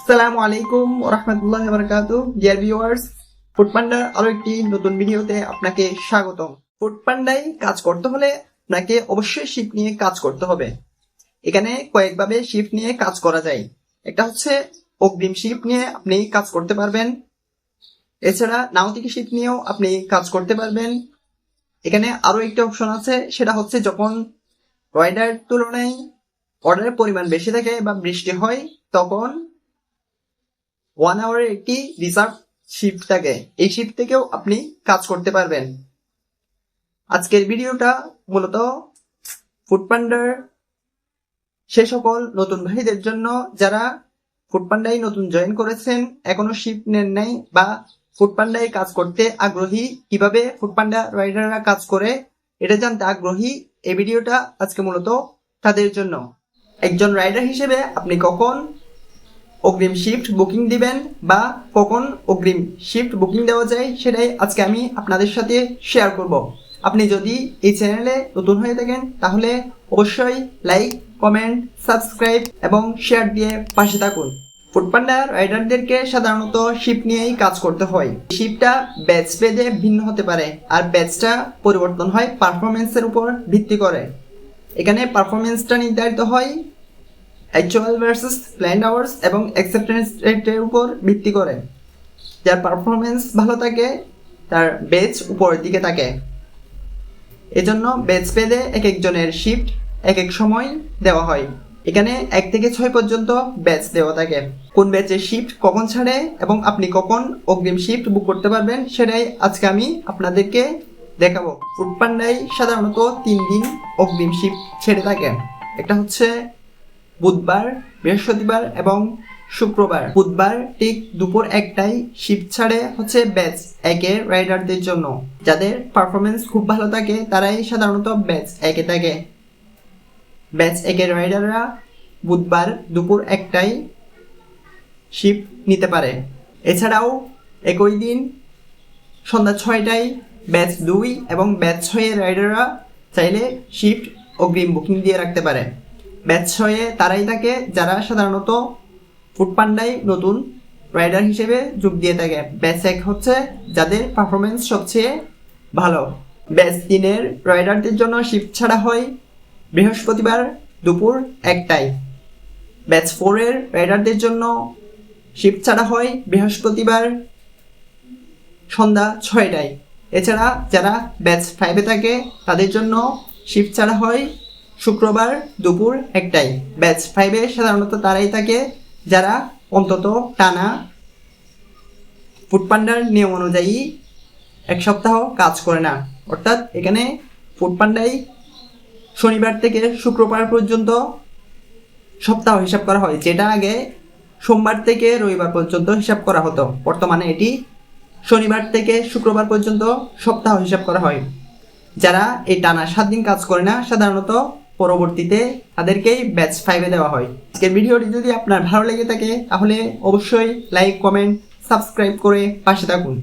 আসসালামু আলাইকুম রহমতুল্লাহ বারকাতু dear viewers ফুডপান্ডার আরও একটি নতুন ভিডিওতে আপনাকে স্বাগতম। ফুডপান্ডায় কাজ করতে হলে আপনাকে অবশ্যই শিফট নিয়ে কাজ করতে হবে। এখানে কয়েকভাবে শিফট নিয়ে কাজ করা যায়। একটা হচ্ছে অগ্রিম শিফট নিয়ে আপনি কাজ করতে পারবেন। এছাড়া নাওতিকি শিফট নিয়েও আপনি কাজ করতে পারবেন। এখানে আরও একটি অপশন আছে, সেটা হচ্ছে যখন রাইডার তুলনায় অর্ডারের পরিমাণ বেশি থাকে বা বৃষ্টি হয়, তখন ওয়ান আওয়ারের একটি রিজার্ভ শিফট থাকে। এই শিফট থেকেও আপনি কাজ করতে পারবেন। আজকের ভিডিওটা মূলত ফুডপান্ডার সে সকল নতুন ভাইদের জন্য, যারা ফুডপান্ডায় নতুন জয়েন করেছেন, এখনও শিফট নেন নাই বা ফুডপান্ডায় কাজ করতে আগ্রহী, কীভাবে ফুডপান্ডা রাইডাররা কাজ করে, এটা জানতে আগ্রহী, এই ভিডিওটা আজকে মূলত তাদের জন্য। একজন রাইডার হিসেবে আপনি কখন অগ্রিম শিফট বুকিং দিবেন বা কখন অগ্রিম শিফট বুকিং দেওয়া যায় সেটাই আজকে আমি আপনাদের সাথে শেয়ার করব। আপনি যদি এই চ্যানেলে নতুন হয়ে থাকেন, তাহলে অবশ্যই লাইক কমেন্ট সাবস্ক্রাইব এবং শেয়ার দিয়ে পাশে থাকুন। ফুডপান্ডা রাইডারদেরকে সাধারণত শিফট নিয়েই কাজ করতে হয়। শিফটটা ব্যাচ ভেদে ভিন্ন হতে পারে আর ব্যাচটা পরিবর্তন হয় পারফরমেন্সের উপর ভিত্তি করে। এখানে পারফরমেন্সটা নির্ধারিত হয় অ্যাকচুয়াল ভার্সেস প্ল্যান্ড আওয়ার্স এবং অ্যাকসেপ্টেন্স রেটের উপর ভিত্তি করে। যার পারফরমেন্স ভালো থাকে, তার বেচ উপরের দিকে থাকে। এজন্য বেচ পেদে এক একজনের শিফট এক এক সময় দেওয়া হয়। এখানে এক থেকে ছয় পর্যন্ত ব্যাচ দেওয়া থাকে। কোন ব্যাচের শিফট কখন ছাড়ে এবং আপনি কখন অগ্রিম শিফট বুক করতে পারবেন, সেটাই আজকে আমি আপনাদেরকে দেখাবো। ফুডপান্ডায় সাধারণত তিন দিন অগ্রিম শিফট ছেড়ে থাকে। একটা হচ্ছে বুধবার, বৃহস্পতিবার এবং শুক্রবার। বুধবার ঠিক দুপুর একটাই শিফট ছাড়ে হচ্ছে ব্যাচ একে রাইডারদের জন্য। যাদের পারফরমেন্স খুব ভালো থাকে, তারাই সাধারণত ব্যাচ একে থাকে। ব্যাচ একের রাইডাররা বুধবার দুপুর একটাই শিফট নিতে পারে। এছাড়াও একই দিন সন্ধ্যা ছয়টায় ব্যাচ দুই এবং ব্যাচ ছয়ের রাইডাররা চাইলে শিফট অগ্রিম বুকিং দিয়ে রাখতে পারে। ব্যাচ ছয়ে তারাই থাকে যারা সাধারণত ফুডপান্ডায় নতুন রাইডার হিসেবে যোগ দিয়ে থাকে। ব্যাচ এক হচ্ছে যাদের পারফরমেন্স সবচেয়ে ভালো। ব্যাচ তিনের রাইডারদের জন্য শিফট ছাড়া হয় বৃহস্পতিবার দুপুর একটায়। ব্যাচ ফোরের রাইডারদের জন্য শিফট ছাড়া হয় বৃহস্পতিবার সন্ধ্যা ছয়টায়। এছাড়া যারা ব্যাচ ফাইভে থাকে, তাদের জন্য শিফট ছাড়া হয় শুক্রবার দুপুর একটাই ব্যাচ ফাইভে সাধারণত তারাই থাকে যারা অন্তত টানা ফুডপান্ডার নিয়ম অনুযায়ী এক সপ্তাহ কাজ করে না। অর্থাৎ এখানে ফুডপান্ডাই শনিবার থেকে শুক্রবার পর্যন্ত সপ্তাহ হিসাব করা হয়, যেটা আগে সোমবার থেকে রবিবার পর্যন্ত হিসাব করা হতো। বর্তমানে এটি শনিবার থেকে শুক্রবার পর্যন্ত সপ্তাহ হিসাব করা হয়। যারা এই টানা সাত দিন কাজ করে না, সাধারণত পরবর্তীতে তাদেরকেই ব্যাচ ফাইভে দেওয়া হয়। আজকের ভিডিওটি যদি আপনার ভালো লেগে থাকে, তাহলে অবশ্যই লাইক কমেন্ট সাবস্ক্রাইব করে পাশে থাকুন।